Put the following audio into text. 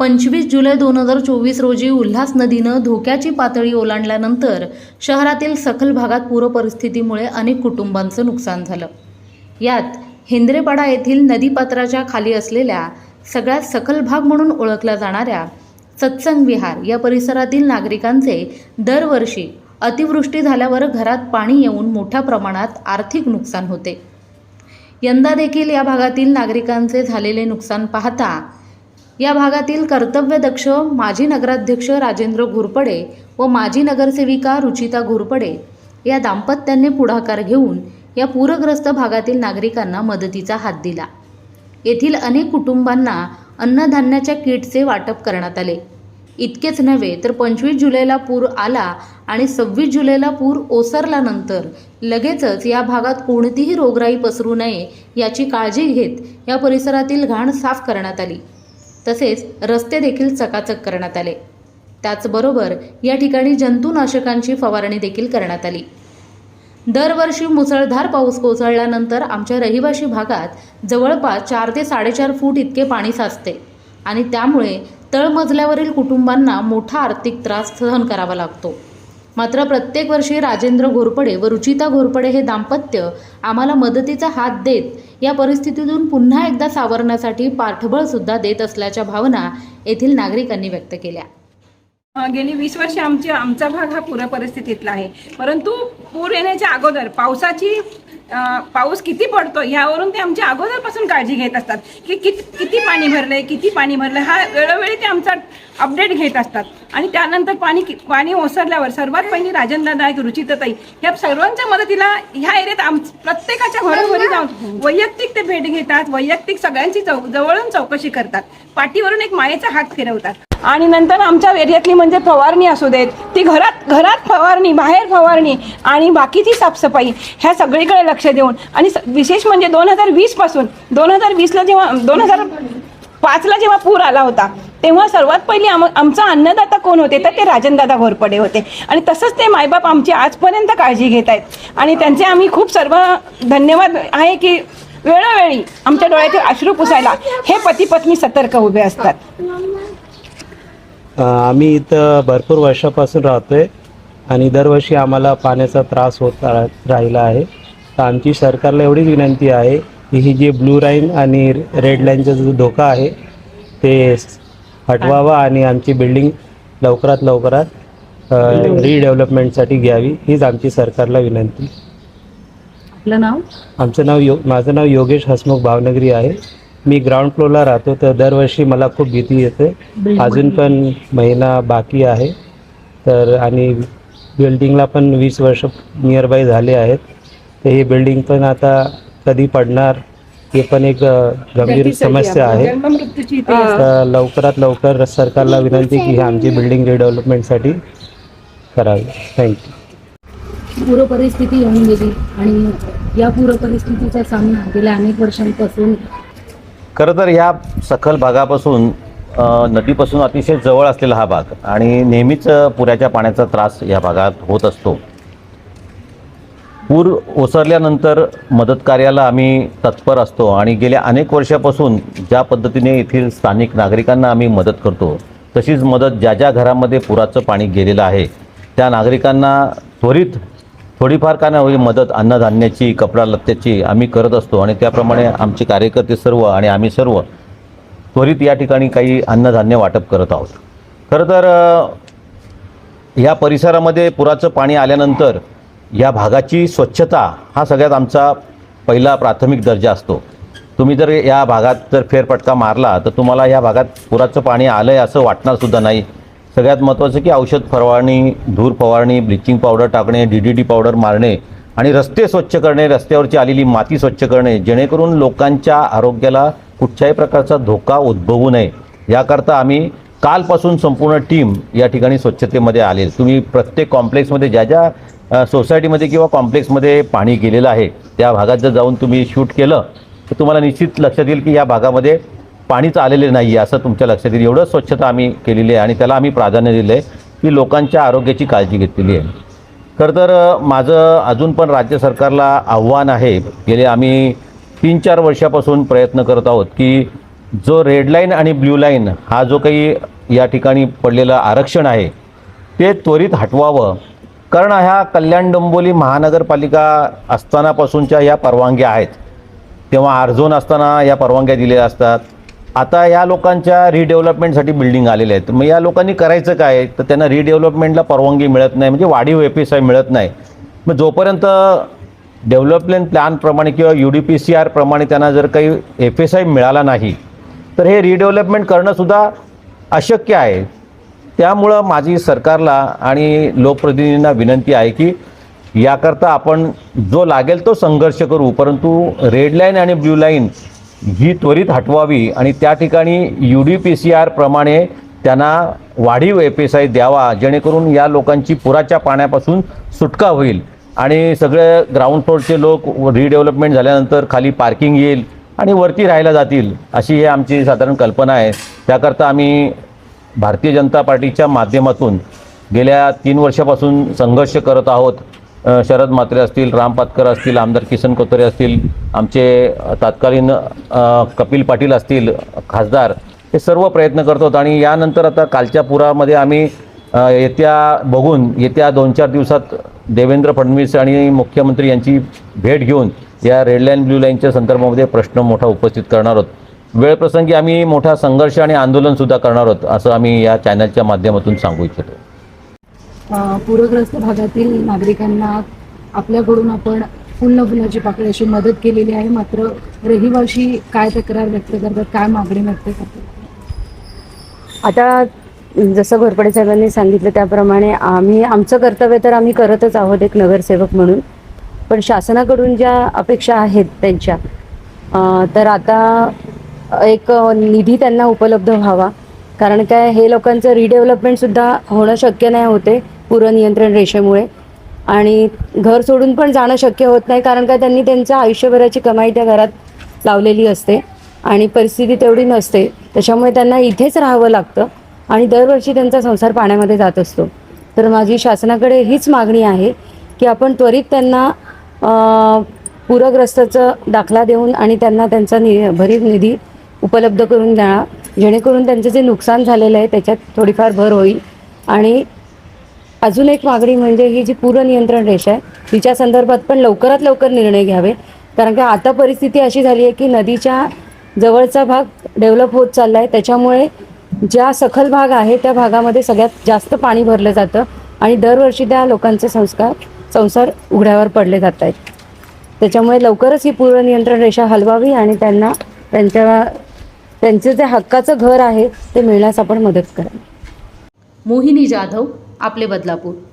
पंचवीस जुलै दोन हजार चोवीस रोजी उल्हास नदीनं धोक्याची पातळी ओलांडल्यानंतर शहरातील सखल भागात पूरपरिस्थितीमुळे अनेक कुटुंबांचं नुकसान झालं. यात हेंद्रेपाडा येथील नदीपात्राच्या खाली असलेल्या सगळ्यात सखल भाग म्हणून ओळखल्या जाणाऱ्या सत्संग विहार या परिसरातील नागरिकांचे दरवर्षी अतिवृष्टी झाल्यावर घरात पाणी येऊन मोठ्या प्रमाणात आर्थिक नुकसान होते. यंदा देखील या भागातील नागरिकांचे झालेले नुकसान पाहता या भागातील कर्तव्यदक्ष माजी नगराध्यक्ष राजेंद्र घोरपडे व माजी नगरसेविका रुचिता घोरपडे या दाम्पत्याने पुढाकार घेऊन या पूरग्रस्त भागातील नागरिकांना मदतीचा हात दिला. येथील अनेक कुटुंबांना अन्नधान्याच्या किटचे वाटप करण्यात आले. इतकेच नव्हे तर पंचवीस जुलैला पूर आला आणि सव्वीस जुलैला पूर ओसरल्यानंतर लगेचच या भागात कोणतीही रोगराई पसरू नये याची काळजी घेत या परिसरातील घाण साफ करण्यात आली. तसेच रस्ते देखील चकाचक करण्यात आले. त्याचबरोबर या ठिकाणी जंतुनाशकांची फवारणी देखील करण्यात आली. दरवर्षी मुसळधार पाऊस कोसळल्यानंतर आमच्या रहिवाशी भागात जवळपास चार ते साडेचार फूट इतके पाणी साचते आणि त्यामुळे तळमजल्यावरील कुटुंबांना मोठा आर्थिक त्रास सहन करावा लागतो. मात्र प्रत्येक वर्षी राजेंद्र घोरपडे व रुचिता घोरपडे हे दाम्पत्य आम्हाला मदतीचा हात देत या परिस्थितीतून पुन्हा एकदा सावरण्यासाठी पाठबळ सुद्धा देत असल्याच्या भावना येथील नागरिकांनी व्यक्त केल्या. गेली वीस वर्ष आमची आमचा भाग हा पूर परिस्थितीतला आहे. परंतु पूर येण्याच्या अगोदर पावसाची पाऊस किती पडतो ह्यावरून ते आमच्या अगोदरपासून काळजी घेत असतात. की किती किती पाणी भरलंय किती पाणी भरलंय हा वेळोवेळी ते आमचा अपडेट घेत असतात. आणि त्यानंतर पाणी पाणी ओसरल्यावर सर्वात पहिली राजनदादा एक रुचितताई. ह्या सर्वांच्या मदतीला ह्या एरियात आम प्रत्येकाच्या घरोघरी जाऊन वैयक्तिक ते भेट घेतात वैयक्तिक सगळ्यांची चौ जवळून चौकशी करतात. पाठीवरून एक मायेचा हात फिरवतात. आणि नंतर आमच्या एरियातली म्हणजे फवारणी असू देत ती घरात घरात फवारणी बाहेर फवारणी आणि बाकीची साफसफाई ह्या सगळीकडे लक्ष देऊन आणि स- विशेष म्हणजे दोन हजार वीसपासून दोन हजार वीसला जेव्हा दोन हजार पाचला जेव्हा पूर आला होता तेव्हा सर्वात पहिली आम आमचा अन्नदाता कोण होते? तर ते राजनदादा घोरपडे होते. आणि तसंच ते मायबाप आमची आजपर्यंत काळजी घेत आहेत. आणि त्यांचे आम्ही खूप सर्व धन्यवाद आहे की वेळोवेळी आमच्या डोळ्यातील अश्रू पुसायला हे पती पत्नी सतर्क उभे असतात. आम्ही इथं भरपूर वर्षापासून राहतोय आणि दरवर्षी आम्हाला पाण्याचा त्रास होत राहिला आहे. तर आमची सरकारला एवढीच विनंती आहे की ही जी ब्लू लाईन आणि रेड लाईनचा जो धोका आहे ते हटवावा आणि आमची बिल्डिंग लवकरात लवकरात रिडेव्हलपमेंटसाठी घ्यावी हीच आमची सरकारला विनंती. आपलं नाव? आमचं नाव यो माझं नाव योगेश हसमुख भावनगरी आहे. मी ग्राउंड फ्लोअरला राहतो तर दरवर्षी मला खूप भीती येते. अजून पण महिना बाकी आहे. तर आणि बिल्डिंगला पण वीस वर्ष नियर बाय झाले आहेत. तर ही बिल्डिंग पण आता कधी पडणार हे पण एक गंभीर समस्या आहे. तर लवकरात लवकर सरकारला विनंती की ही आमची बिल्डिंग रिडेव्हलपमेंटसाठी करावी. थँक्यू पूर परिस्थिती येऊन गेली आणि या पूर परिस्थितीचा सामना गेल्या अनेक वर्षांपासून खरं तर ह्या सखल भागापासून नदीपासून अतिशय जवळ असलेला हा भाग आणि नेहमीच पुराच्या पाण्याचा त्रास या भागात होत असतो. पूर ओसरल्यानंतर मदत कार्याला आम्ही तत्पर असतो आणि गेल्या अनेक वर्षापासून ज्या पद्धतीने येथील स्थानिक नागरिकांना आम्ही मदत करतो तशीच मदत ज्या ज्या घरामध्ये पुराचं पाणी गेलेलं आहे त्या नागरिकांना त्वरित थोडीफार का नाही होईल मदत अन्नधान्याची कपडा लत्त्याची आम्ही करत असतो आणि त्याप्रमाणे आमचे कार्यकर्ते सर्व आणि आम्ही सर्व त्वरित या ठिकाणी काही अन्नधान्य वाटप करत आहोत. खरं तर ह्या परिसरामध्ये पुराचं पाणी आल्यानंतर या भागाची स्वच्छता हा सगळ्यात आमचा पहिला प्राथमिक दर्जा असतो. तुम्ही जर या भागात जर फेरफटका मारला तर तुम्हाला या भागात पुराचं पाणी आलं आहे असं वाटणार सुद्धा नाही. सगळ्यात महत्त्वाचं की औषध फवारणी धूर फवारणी ब्लिचिंग पावडर टाकणे डी डी टी पावडर मारणे आणि रस्ते स्वच्छ करणे रस्त्यावरची आलेली माती स्वच्छ करणे जेणेकरून लोकांच्या आरोग्याला कुठच्याही प्रकारचा धोका उद्भवू नये. याकरता आम्ही कालपासून संपूर्ण टीम या ठिकाणी स्वच्छतेमध्ये आले तुम्ही प्रत्येक कॉम्प्लेक्समध्ये ज्या ज्या सोसायटीमध्ये किंवा कॉम्प्लेक्समध्ये पाणी गेलेलं आहे त्या भागात जर जाऊन तुम्ही शूट केलं तर तुम्हाला निश्चित लक्षात येईल की या भागामध्ये पाणीच आलेले नाही आहे असं तुमच्या लक्षात येईल. एवढं स्वच्छता आम्ही केलेली आहे आणि त्याला आम्ही प्राधान्य दिलं आहे की लोकांच्या आरोग्याची काळजी घेतलेली आहे. खरं तर माझं अजून पण राज्य सरकारला आव्हान आहे. गेले आम्ही तीन चार वर्षापासून प्रयत्न करत आहोत की जो रेड लाईन आणि ब्ल्यू लाईन हा जो काही या ठिकाणी पडलेलं आरक्षण आहे ते त्वरित हटवावं. कारण ह्या कल्याण डोंबोली महानगरपालिका असतानापासूनच्या या परवानग्या आहेत. तेव्हा आरझोन असताना या परवानग्या दिलेल्या असतात. आता या लोकांच्या रिडेव्हलपमेंटसाठी बिल्डिंग आलेल्या आहेत. मग या लोकांनी करायचं काय? तर त्यांना रिडेव्हलपमेंटला परवानगी मिळत नाही. म्हणजे वाढीव एपीसाय एस आय मिळत नाही. मग जोपर्यंत डेव्हलपमेंट प्लॅनप्रमाणे किंवा यू डी पी सी आरप्रमाणे त्यांना जर काही एफ एस आय मिळाला नाही तर हे रिडेव्हलपमेंट करणंसुद्धा अशक्य आहे. त्यामुळं माझी सरकारला आणि लोकप्रतिनिधींना विनंती आहे की याकरता आपण जो लागेल तो संघर्ष करू. परंतु रेड लाईन आणि ब्ल्यू लाईन ही त्वरित हटवावी आणि त्या ठिकाणी यू डी पी सी आरप्रमाणे त्यांना वाढीव एफ एस आय द्यावा जेणेकरून या लोकांची पुराच्या पाण्यापासून सुटका होईल. आणि सगळे ग्राउंड फ्लोअरचे लोक रिडेव्हलपमेंट झाल्यानंतर खाली पार्किंग येईल आणि वरती राहायला जातील अशी हे आमची साधारण कल्पना आहे. त्याकरता आम्ही भारतीय जनता पार्टीच्या माध्यमातून गेल्या तीन वर्षापासून संघर्ष करत आहोत. शरद म्हात्रे असतील राम पातकर असतील आमदार किसन कोतरे असतील आमचे तात्कालीन तत्कालीन कपिल पाटील असतील खासदार हे सर्व प्रयत्न करतो आहोत आणि यानंतर आता कालच्या पुरामध्ये आम्ही येत्या बघून येत्या दोन चार दिवसात देवेंद्र फडणवीस आणि मुख्यमंत्री यांची भेट घेऊन या रेड लाईन ब्ल्यू लाईनच्या संदर्भामध्ये प्रश्न मोठा उपस्थित करणार आहोत. वेळप्रसंगी आम्ही मोठा संघर्ष आणि आंदोलनसुद्धा करणार आहोत असं आम्ही या चॅनलच्या माध्यमातून सांगू इच्छितो. पूरग्रस्त भागातील नागरिकांना आपल्याकडून आपण फुल फुलाची पाकळी अशी मदत केलेली आहे. मात्र रहिवाशी काय तक्रार व्यक्त करतात काय मागणी व्यक्त करतात? आता जसं घोरपडे साहेबांनी सांगितलं त्याप्रमाणे आम्ही आमचं कर्तव्य तर आम्ही करतच आहोत एक नगरसेवक म्हणून. पण शासनाकडून ज्या अपेक्षा आहेत त्यांच्या तर आता एक निधी त्यांना उपलब्ध व्हावा. कारण काय हे लोकांचं रिडेव्हलपमेंटसुद्धा होणं शक्य नाही होते. पूरनियंत्रण रेषेमुळे. आणि घर सोडून पण जाणं शक्य होत नाही कारण काय त्यांनी त्यांच्या आयुष्यभराची कमाई त्या घरात लावलेली असते. आणि परिस्थिती तेवढी नसते. त्याच्यामुळे त्यांना इथेच राहावं लागतं. आणि दरवर्षी त्यांचा संसार पाण्यामध्ये जात असतो. तर माझी शासनाकडे हीच मागणी आहे की आपण त्वरित त्यांना पूरग्रस्ताचं दाखला देऊन आणि त्यांना त्यांचा नि भरीव निधी उपलब्ध करून द्या. जेणेकरून त्यांचं जे नुकसान झालेलं आहे त्याच्यात थोडीफार भर होईल. आणि अजून एक मागणी म्हणजे ही जी पूरनियंत्रण रेषा आहे तिच्या संदर्भात पण लवकरात लवकर निर्णय घ्यावे. कारण का आता परिस्थिती अशी झाली आहे की नदीच्या जवळचा भाग डेव्हलप होत चालला आहे त्याच्यामुळे ज्या सखल भाग आहे त्या भागामध्ये सगळ्यात जास्त पाणी भरलं जातं आणि दरवर्षी त्या लोकांचे संस्कार संसार उघड्यावर पडले जात आहेत त्याच्यामुळे लवकरच ही पूरनियंत्रण रेषा हलवावी आणि त्यांना त्यांच्या त्यांचं जे हक्काचं घर आहे ते मिळण्यास आपण मदत करावी. मोहिनी जाधव आपले बदलापूर.